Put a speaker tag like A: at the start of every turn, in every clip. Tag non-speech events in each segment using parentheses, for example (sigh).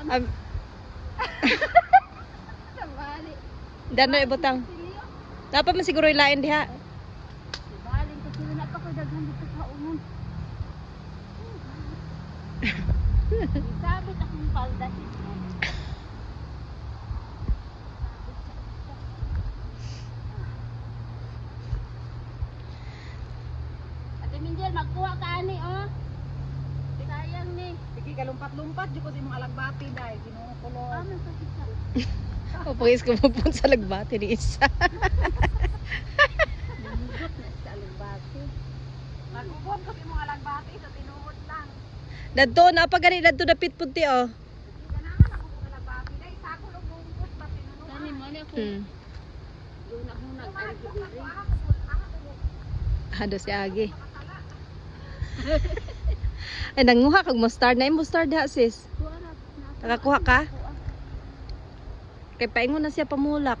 A: Bali. (laughs)
B: dano ibutang. Dapat man siguro ilain diha.
A: Bali ko sila na pa ko daghan dito sa unon. Isabit akong palda. Ate Minjel, magkuha ka ani, oh. Ni.
C: Sige ka lumpat-lumpat, di ko si mong alagbati dahil ginukulo.
A: Ah, may pasisa.
B: O pagis ko mapun sa (laughs) lagbati ni isa. (laughs)
A: Namugot na sa alugbati.
C: Magugod ko si mong alagbati sa tinuod lang.
B: Dadto na pag gani dadto oh.
C: Alagbati sa pa.
A: Kani mo ni ako.
B: Hmm. Hado si Agi. (laughs) Ay nanguha kag mustard na mustard ha sis.
A: Kuha na.
B: Nakakuha ka? Kay paingon na siya pamulak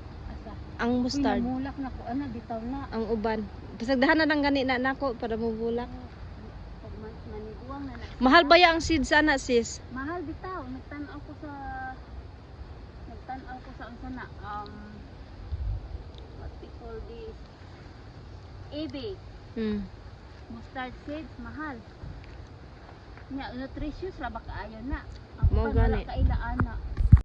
B: ang mustard,
A: Mulak na ko ana bitaw na.
B: ang uban. Pasagdahan na lang gani na nako para
A: na.
B: Mahal ba ya ang seeds ana sis?
A: Mahal bitaw. Nagtanaw ko sa nagtanaw ko sa ang sana um what we call this AB
B: Hmm.
A: mustard seeds mahal. Nya nutritious ra ba kaayo na. Ang wala
B: gani.
A: kailaan na.